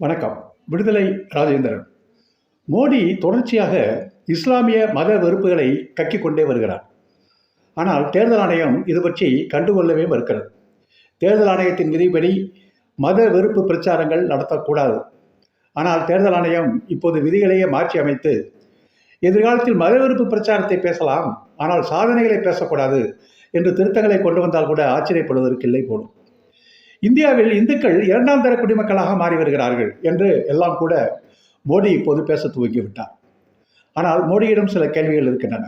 வணக்கம். விடுதலை ராஜேந்திரன். மோடி தொடர்ச்சியாக இஸ்லாமிய மத வெறுப்புகளை கக்கிக் கொண்டே வருகிறார். ஆனால் தேர்தல் ஆணையம் இது பற்றி கண்டுகொள்ளவே மறுக்கிறது. தேர்தல் ஆணையத்தின் விதிப்படி மத வெறுப்பு பிரச்சாரங்கள் நடத்தக்கூடாது. ஆனால் தேர்தல் ஆணையம் இப்போது விதிகளையே மாற்றி அமைத்து எதிர்காலத்தில் மத வெறுப்பு பிரச்சாரத்தை பேசலாம் ஆனால் சாதனைகளை பேசக்கூடாது என்று திருத்தங்களை கொண்டு வந்தால் கூட ஆச்சரியப்படுவதற்கு இல்லை போலும். இந்தியாவில் இந்துக்கள் இரண்டாம் தர குடிமக்களாக மாறி வருகிறார்கள் என்று எல்லாம் கூட மோடி இப்போது பேச துவங்கிவிட்டார் ஆனால் மோடியிடம் சில கேள்விகள் இருக்கின்றன.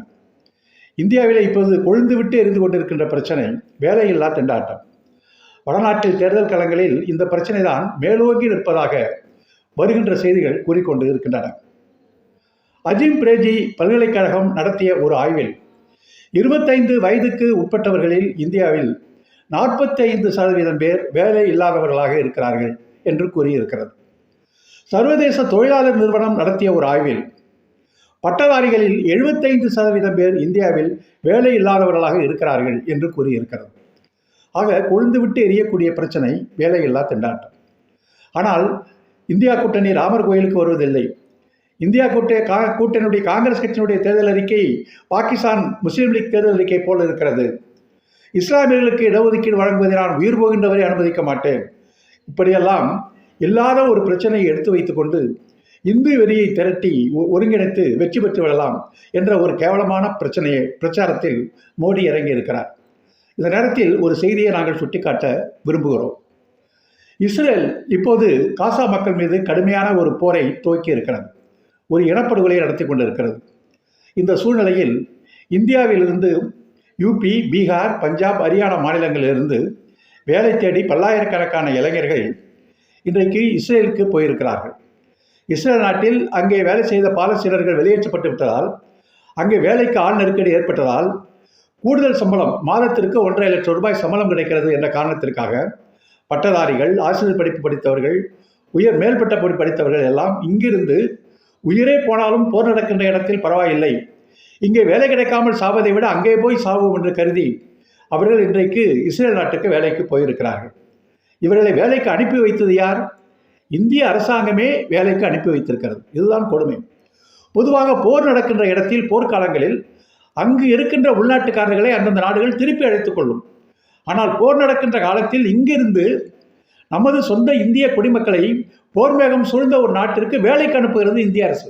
இந்தியாவில் இப்போது கொழுந்துவிட்டு எரிந்து கொண்டிருக்கின்ற பிரச்சனை வேலையில்லா திண்டாட்டம். வடநாட்டில் தேர்தல் களங்களில் இந்த பிரச்சனை தான் மேலோங்கி நிற்பதாக வருகின்ற செய்திகள் கூறிக்கொண்டு இருக்கின்றன. அஜிம் பிரேஜி பல்கலைக்கழகம் நடத்திய ஒரு ஆய்வில் இருபத்தைந்து வயதுக்கு உட்பட்டவர்களில் இந்தியாவில் நாற்பத்தி ஐந்து சதவீதம் பேர் வேலை இல்லாதவர்களாக இருக்கிறார்கள் என்று கூறியிருக்கிறது. சர்வதேச தொழிலாளர் நிறுவனம் நடத்திய ஒரு ஆய்வில் பட்டதாரிகளில் எழுபத்தைந்து சதவீதம் பேர் இந்தியாவில் வேலை இல்லாதவர்களாக இருக்கிறார்கள் என்று கூறியிருக்கிறது. ஆக கொழுந்துவிட்டு எரியக்கூடிய பிரச்சனை வேலையில்லா திண்டாட்டம். ஆனால் இந்தியா கூட்டணி ராமர் கோயிலுக்கு வருவதில்லை. இந்தியா கூட்ட கா கூட்டணியுடைய காங்கிரஸ் கட்சியினுடைய தேர்தல் அறிக்கை பாகிஸ்தான் முஸ்லீம் லீக் தேர்தல் அறிக்கை போல் இருக்கிறது. இஸ்லாமியர்களுக்கு இடஒதுக்கீடு வழங்குவதை நான் உயிர் போகின்றவரை அனுமதிக்க மாட்டேன். இப்படியெல்லாம் இல்லாத ஒரு பிரச்சனையை எடுத்து வைத்துக்கொண்டு இந்து வெறியை திரட்டி ஒருங்கிணைத்து வெற்றி பெற்று விடலாம் என்ற ஒரு கேவலமான பிரச்சனையை பிரச்சாரத்தில் மோடி இறங்கி இருக்கிறார். இந்த நேரத்தில் ஒரு செய்தியை நாங்கள் சுட்டிக்காட்ட விரும்புகிறோம். இஸ்ரேல் இப்போது காசா மக்கள் மீது கடுமையான ஒரு போரை துவக்கி இருக்கிறது. ஒரு இனப்படுகொலையை நடத்தி கொண்டிருக்கிறது. இந்த சூழ்நிலையில் இந்தியாவிலிருந்து யூபி பீகார் பஞ்சாப் ஹரியானா மாநிலங்களிலிருந்து வேலை தேடி பல்லாயிரக்கணக்கான இளைஞர்கள் இன்றைக்கு இஸ்ரேலுக்கு போயிருக்கிறார்கள். இஸ்ரேல் நாட்டில் அங்கே வேலை செய்த பாலஸ்தீனர்கள் வெளியேற்றப்பட்டு விட்டதால் அங்கே வேலைக்கு ஆள் நெருக்கடி ஏற்பட்டதால் கூடுதல் சம்பளம் மாதத்திற்கு ஒன்றரை லட்சம் ரூபாய் சம்பளம் கிடைக்கிறது என்ற காரணத்திற்காக பட்டதாரிகள் ஆசிரியர் படிப்பு படித்தவர்கள் உயர் மேல்பட்ட படித்தவர்கள் எல்லாம் இங்கிருந்து உயிரே போனாலும் போர் நடக்கின்ற இடத்தில் பரவாயில்லை. இங்கே வேலை கிடைக்காமல் சாவதை விட அங்கே போய் சாவோம் என்று கருதி அவர்கள் இன்றைக்கு இஸ்ரேல் நாட்டுக்கு வேலைக்கு போயிருக்கிறார்கள். இவர்களை வேலைக்கு அனுப்பி வைத்தது யார்? இந்திய அரசாங்கமே வேலைக்கு அனுப்பி வைத்திருக்கிறது. இதுதான் கொடுமை. பொதுவாக போர் நடக்கின்ற இடத்தில் போர்க்காலங்களில் அங்கு இருக்கின்ற உள்நாட்டுக்காரர்களை அந்தந்த நாடுகள் திருப்பி அழைத்துக் கொள்ளும். ஆனால் போர் நடக்கின்ற காலத்தில் இங்கிருந்து நமது சொந்த இந்திய குடிமக்களை போர் மேகம் சூழ்ந்த ஒரு நாட்டிற்கு வேலைக்கு அனுப்புகிறது இந்திய அரசு.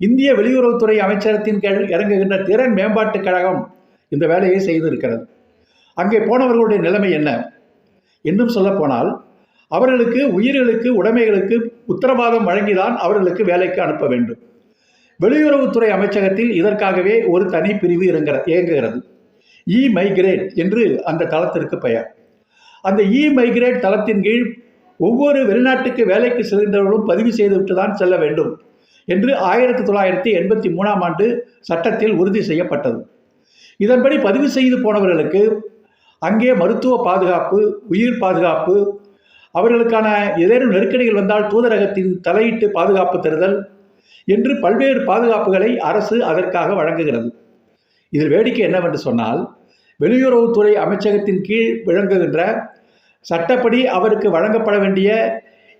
இந்திய வெளியுறவுத்துறை அமைச்சகத்தின் கீழ் இறங்குகின்ற திறன் மேம்பாட்டுக் கழகம் இந்த வேலையை செய்திருக்கிறது. அங்கே போனவர்களுடைய நிலைமை என்ன? இன்னும் சொல்லப்போனால் அவர்களுக்கு உயிர்களுக்கு உடைமைகளுக்கு உத்தரவாதம் வழங்கிதான் அவர்களுக்கு வேலைக்கு அனுப்ப வேண்டும். வெளியுறவுத்துறை அமைச்சகத்தில் இதற்காகவே ஒரு தனி பிரிவு இறங்குற இயங்குகிறது. இ மைக்ரேட் என்று அந்த தளத்திற்கு பெயர். அந்த இ மைக்ரேட் தளத்தின் கீழ் ஒவ்வொரு வெளிநாட்டுக்கு வேலைக்கு செல்கின்றவர்களும் பதிவு செய்துவிட்டு தான் செல்ல வேண்டும். என்று ஆயிரத்தி தொள்ளாயிரத்தி எண்பத்தி மூணாம் ஆண்டு சட்டத்தில் உறுதி செய்யப்பட்டது. இதன்படி பதிவு செய்து போனவர்களுக்கு அங்கே மருத்துவ பாதுகாப்பு உயிர் பாதுகாப்பு அவர்களுக்கான ஏதேனும் நெருக்கடிகள் வந்தால் தூதரகத்தின் தலையிட்டு பாதுகாப்பு தருதல் என்று பல்வேறு பாதுகாப்புகளை அரசு அதற்காக வழங்குகிறது. இதில் வேடிக்கை என்னவென்று சொன்னால் வெளியுறவுத்துறை அமைச்சகத்தின் கீழ் விளங்குகின்ற சட்டப்படி அவருக்கு வழங்கப்பட வேண்டிய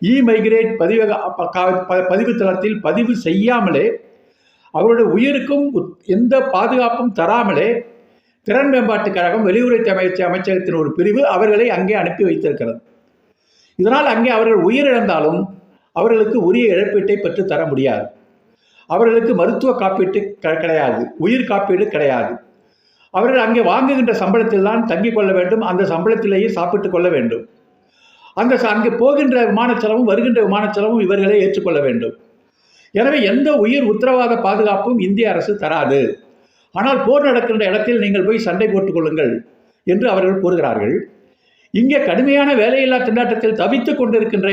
இ மைக்ரேட் பதிவக பதிவு தளத்தில் பதிவு செய்யாமலே அவருடைய உயிருக்கும் எந்த பாதுகாப்பும் தராமலே திறன் மேம்பாட்டுக் கழகம் வெளியுறவு அமைச்ச அமைச்சகத்தின் ஒரு பிரிவு அவர்களை அங்கே அனுப்பி வைத்திருக்கிறது. இதனால் அங்கே அவர்கள் உயிரிழந்தாலும் அவர்களுக்கு உரிய இழப்பீட்டை பெற்று தர முடியாது. அவர்களுக்கு மருத்துவ காப்பீட்டு கிடையாது உயிர் காப்பீடு கிடையாது. அவர்கள் அங்கே வாங்குகின்ற சம்பளத்தில் தான் தங்கிக் கொள்ள வேண்டும் அந்த சம்பளத்திலேயே சாப்பிட்டு கொள்ள வேண்டும். அந்த அங்கே போகின்ற விமான செலவும் வருகின்ற விமான செலவும் இவர்களே ஏற்றுக்கொள்ள வேண்டும். எனவே எந்த உயிர் உத்தரவாத பாதுகாப்பும் இந்திய அரசு தராது. ஆனால் போர் நடக்கின்ற இடத்தில் நீங்கள் போய் சண்டை போட்டுக் கொள்ளுங்கள் என்று அவர்கள் கூறுகிறார்கள். இங்கே கடுமையான வேலையில்லா திண்டாட்டத்தில் தவித்து கொண்டிருக்கின்ற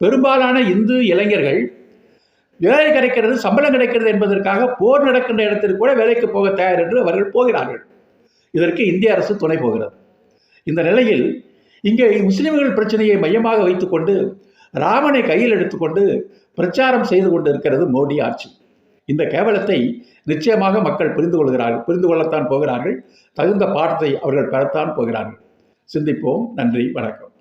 பெரும்பாலான இந்து இளைஞர்கள் வேலை கிடைக்கிறது சம்பளம் கிடைக்கிறது என்பதற்காக போர் நடக்கின்ற இடத்திற்கு கூட வேலைக்கு போக தயார் என்று அவர்கள் போகிறார்கள். இதற்கு இந்திய அரசு துணை போகிறது. இந்த நிலையில் இங்கே முஸ்லிம்கள் பிரச்சனையை மையமாக வைத்துக்கொண்டு ராமனை கையில் எடுத்துக்கொண்டு பிரச்சாரம் செய்து கொண்டு இருக்கிறது மோடி ஆட்சி. இந்த கேவலத்தை நிச்சயமாக மக்கள் புரிந்து கொள்கிறார்கள் புரிந்து கொள்ளத்தான் போகிறார்கள். தகுந்த பாடத்தை அவர்கள் பெறத்தான் போகிறார்கள். சிந்திப்போம். நன்றி. வணக்கம்.